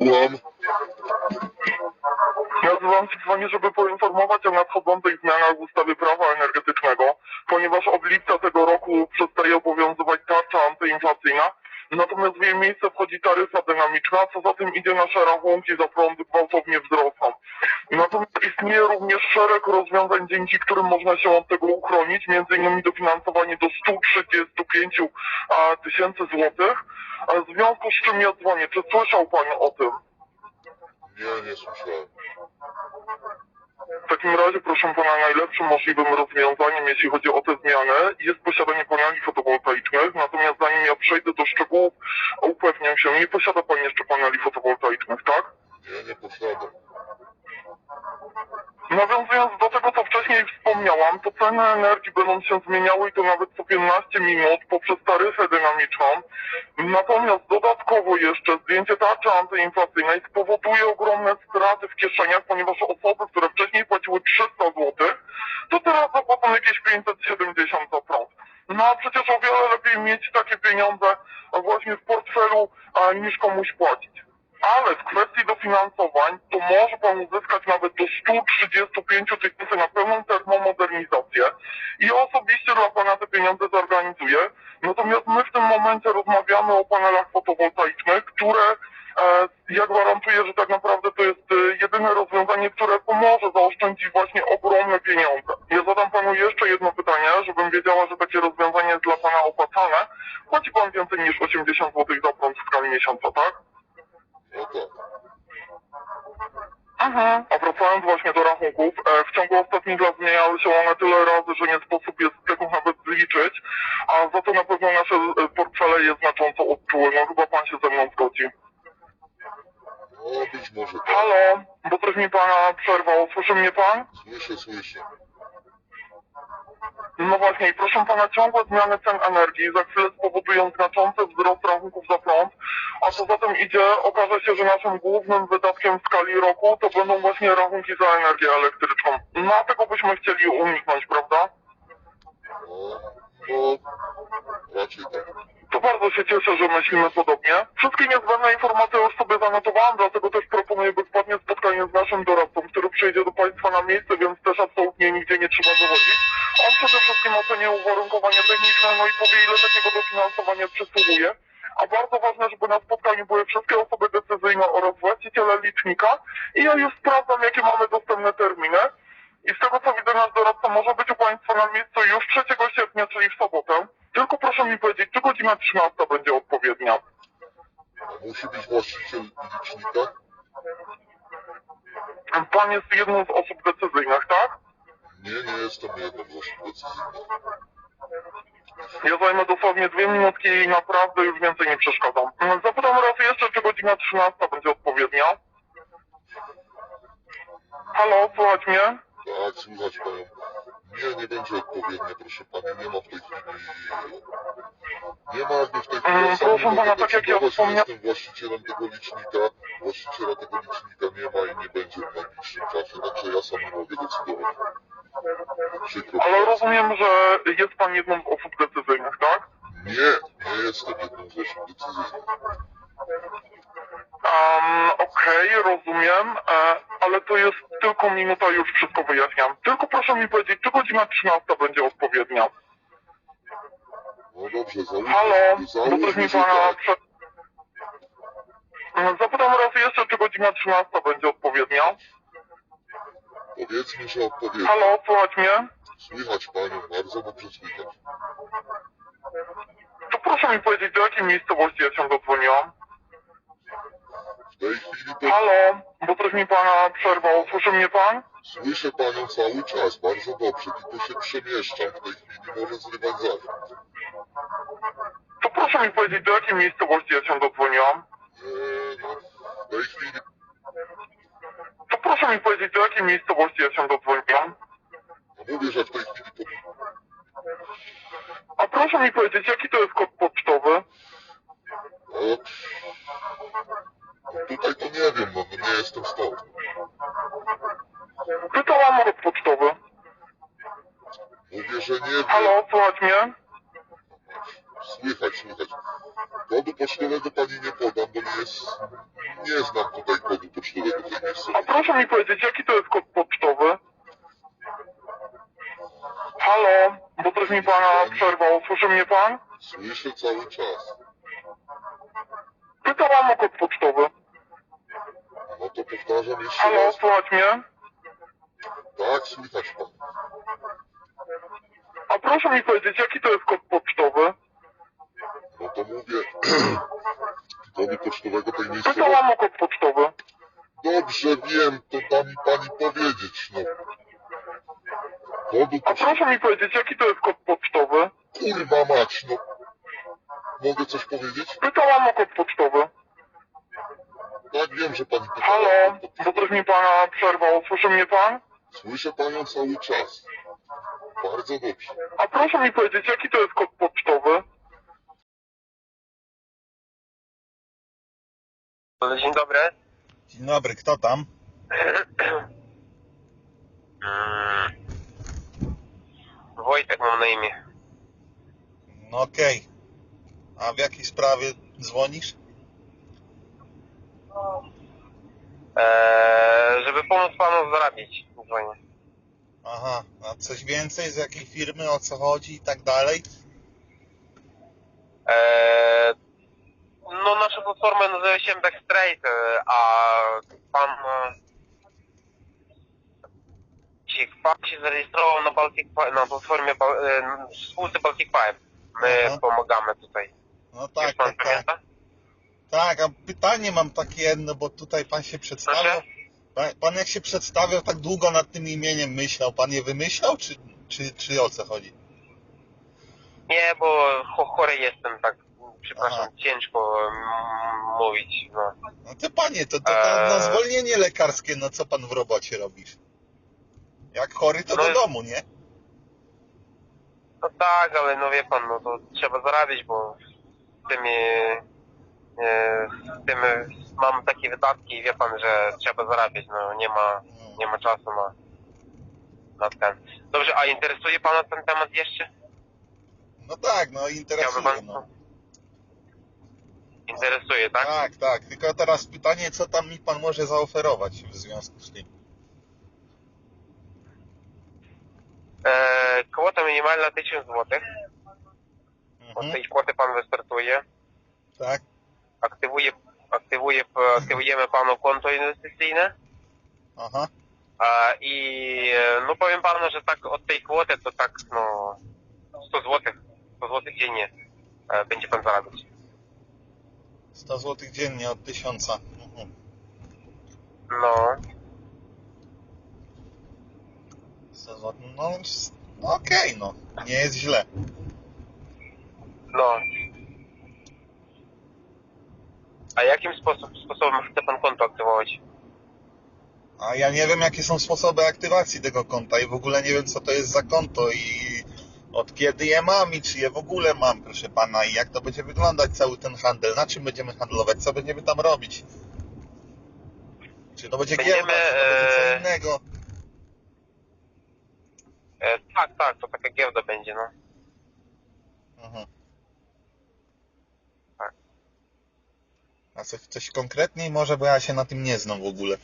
Łam. Nazywam się dzwonię, żeby poinformować o nadchodzących zmianach w ustawie prawa energetycznego, ponieważ od lipca tego roku przestaje obowiązywać tarcza antyinflacyjna, natomiast w jej miejsce wchodzi taryfa dynamiczna, co za tym idzie nasze rachunki za prąd gwałtownie wzrosną. Natomiast istnieje również szereg rozwiązań, dzięki którym można się od tego uchronić, między innymi dofinansowanie do 135 a, tysięcy złotych, w związku z czym ja dzwonię. Czy słyszał Pan o tym? Nie, nie słyszałem. W takim razie, proszę pana, najlepszym możliwym rozwiązaniem, jeśli chodzi o te zmiany, jest posiadanie paneli fotowoltaicznych. Natomiast zanim ja przejdę do szczegółów, upewniam się, nie posiada pan jeszcze paneli fotowoltaicznych, tak? Nie, nie posiadam. Nawiązując do to ceny energii będą się zmieniały i to nawet co 15 minut poprzez taryfę dynamiczną. Natomiast dodatkowo jeszcze zdjęcie tarczy antyinflacyjnej spowoduje ogromne straty w kieszeniach, ponieważ osoby, które wcześniej płaciły 300 zł, to teraz zapłacą jakieś 570 za prąd. No a przecież o wiele lepiej mieć takie pieniądze właśnie w portfelu, niż komuś płacić. Ale w kwestii dofinansowań może pan uzyskać nawet do 135 tysięcy na pełną termomodernizację i osobiście dla pana te pieniądze zorganizuję. Natomiast my w tym momencie rozmawiamy o panelach fotowoltaicznych, które e, ja gwarantuję, że tak naprawdę to jest e, jedyne rozwiązanie, które pomoże zaoszczędzić właśnie ogromne pieniądze. Ja zadam panu jeszcze jedno pytanie, żebym wiedziała, że takie rozwiązanie jest dla pana opłacalne. Płaci pan więcej niż 80 zł za prąd w skali miesiąca, tak? No Mhm. A wracając właśnie do rachunków, e, w ciągu ostatnich lat zmieniały się one tyle razy, że nie sposób jest tego nawet zliczyć, a za to na pewno nasze e, portfele je znacząco odczuły. No chyba pan się ze mną zgodzi. No być może tak. Halo, bo coś mi pana przerwał, słyszy mnie pan? Słyszę, słyszę. No właśnie, i proszę pana, ciągłe zmiany cen energii za chwilę spowodują znaczący wzrost rachunków za prąd, a co za tym idzie, okaże się, że naszym głównym wydatkiem w skali roku to będą właśnie rachunki za energię elektryczną. No a tego byśmy chcieli uniknąć, prawda? No, no, raczej tak. Bardzo się cieszę, że myślimy podobnie. Wszystkie niezbędne informacje już sobie zanotowałam, dlatego też proponuję bezpłatnie spotkanie z naszym doradcą, który przyjdzie do Państwa na miejsce, więc też absolutnie nigdzie nie trzeba dowodzić. On przede wszystkim oceni uwarunkowania techniczne, no i powie, ile takiego dofinansowania przysługuje. A bardzo ważne, żeby na spotkaniu były wszystkie osoby decyzyjne oraz właściciele licznika i ja już sprawdzam, jakie mamy dostępne terminy. I z tego co widzę, nasz doradca może być u Państwa na miejscu już 3 sierpnia, czyli w sobotę. Tylko proszę mi powiedzieć, czy godzina 13 będzie odpowiednia? Musi być właściciel licznika? Pan jest jedną z osób decyzyjnych, tak? Nie, nie jestem jedną z osób decyzyjnych. Ja zajmę dosłownie dwie minutki i naprawdę już więcej nie przeszkadzam. Zapytam raz jeszcze, czy godzina 13 będzie odpowiednia? Halo, słuchać mnie? Słychać panią. Nie, nie będzie odpowiednie, proszę pani, nie ma w tej chwili... Nie ma jakby w tej chwili, ja sam nie mogę tak jak ja wspomniałem- jestem właścicielem tego licznika, właściciela tego licznika nie ma i nie będzie w najbliższym czasie, także ja sam nie mogę decydować. Przykro Ale mi. rozumiem, że jest pan jedną z osób decyzyjnych, tak? Nie, nie jestem jedną z osób decyzyjnych. Um, Okej, rozumiem, e, ale to jest tylko minuta, już wszystko wyjaśniam. Tylko proszę mi powiedzieć, czy godzina 13 będzie odpowiednia? No dobrze, załóżmy, Halo, bo coś mi pana przed... Mm, Zapytam raz jeszcze, czy godzina 13 będzie odpowiednia? Powiedzmy, że odpowiednio. Halo, słuchać mnie? Słychać panią, bardzo dobrze słychać. To proszę mi powiedzieć, do jakiej miejscowości ja się dodzwoniłam? Halo, bo coś mi pana przerwał, słyszy mnie pan? słyszę panią cały czas, bardzo dobrze, tylko się przemieszczam w tej chwili, może zrywać zasięg. To proszę mi powiedzieć, do jakiej miejscowości ja się dodzwoniłam? Eee, no, w tej chwili To proszę mi powiedzieć, do jakiej miejscowości ja się dodzwoniłam? no mówię, że w tej chwili to A proszę mi powiedzieć, jaki to jest kod pocztowy? no, tutaj to nie wiem, no, no nie jestem stąd. Pytałam o kod pocztowy. Mówię, że nie wiem. Halo, słuchać mnie? Słychać, słychać. Kodu pocztowego pani nie podam, bo nie jest, nie znam tutaj kodu pocztowego tej A proszę mi powiedzieć, jaki to jest kod pocztowy? Halo, bo coś mi pana przerwał. Słyszy mnie pan? Słyszę cały czas. Pytałam o kod pocztowy. Powtarzam jeszcze Halo, raz. słychać mnie? Tak, słychać pan. A proszę mi powiedzieć, jaki to jest kod pocztowy? No to mówię, kodu pocztowego tej miejscowości. Pytałam o kod pocztowy. Dobrze wiem, to da mi pani powiedzieć, no. Kodu A proszę mi powiedzieć, jaki to jest kod pocztowy? Kurwa mać, no. Mogę coś powiedzieć? Pytałam o kod pocztowy. Tak, wiem, że pani pytała. Halo, bo coś mi pana przerwał. Słyszy mnie pan? Słyszę panią cały czas. Bardzo dobrze. A proszę mi powiedzieć, jaki to jest kod pocztowy? Dzień dobry. Dzień dobry, kto tam? Wojtek mam na imię. No okej. A w jakiej sprawie dzwonisz? Eee, żeby pomóc panu zarabiać. Dzwonię. Aha, a coś więcej z jakiej firmy, o co chodzi i tak dalej? Eee, no nasza platforma nazywa się Backstraight, e, a pan... e, Ci pan się zarejestrował na Baltic na platformie e, w spółce Baltic Pipe. My Aha. pomagamy tutaj. No tak, pan tak, tak. pamięta? Tak, a pytanie mam takie jedno, bo tutaj pan się przedstawiał. Pan, pan jak się przedstawiał, tak długo nad tym imieniem myślał. Pan je wymyślał, czy, czy, czy o co chodzi? Nie, bo cho- chory jestem, tak. Przepraszam, Aha. ciężko mm, mówić. No. No to panie, to, to na, na Eee. zwolnienie lekarskie, no co pan w robocie robisz? Jak chory, to No do domu, nie? no tak, ale no wie pan, no to trzeba zarabiać, bo z tymi, e, z tym mam takie wydatki, wie pan, że trzeba zarabiać, no nie ma, nie ma czasu na, na ten. Dobrze, a interesuje pana ten temat jeszcze? No tak, no interesuje, pan? no. Interesuje, tak? Tak, tak. Tylko teraz pytanie, co tam mi pan może zaoferować w związku z tym? E, kwota minimalna 1000 zł. Od Mhm, tej kwoty pan wystartuje. tak. Aktywuje, aktywuje, aktywujemy panu konto inwestycyjne Aha. i no powiem panu, że tak od tej kwoty to tak no 100 zł, 100 zł dziennie e, będzie pan zarabiać. 100 zł dziennie od 1000. Mhm. No, 100 zł. No, no okej, no. Nie jest źle. no. A jakim sposób, sposobem chce pan konto aktywować? A ja nie wiem, jakie są sposoby aktywacji tego konta i w ogóle nie wiem, co to jest za konto i od kiedy je mam i czy je w ogóle mam, proszę pana, i jak to będzie wyglądać cały ten handel, na czym będziemy handlować, co będziemy tam robić. Czy to będzie Będziemy, giełda, czy to będzie e, co innego. E, tak, tak, to taka giełda będzie, no. Mhm. A coś, coś konkretniej może, bo ja się na tym nie znam w ogóle.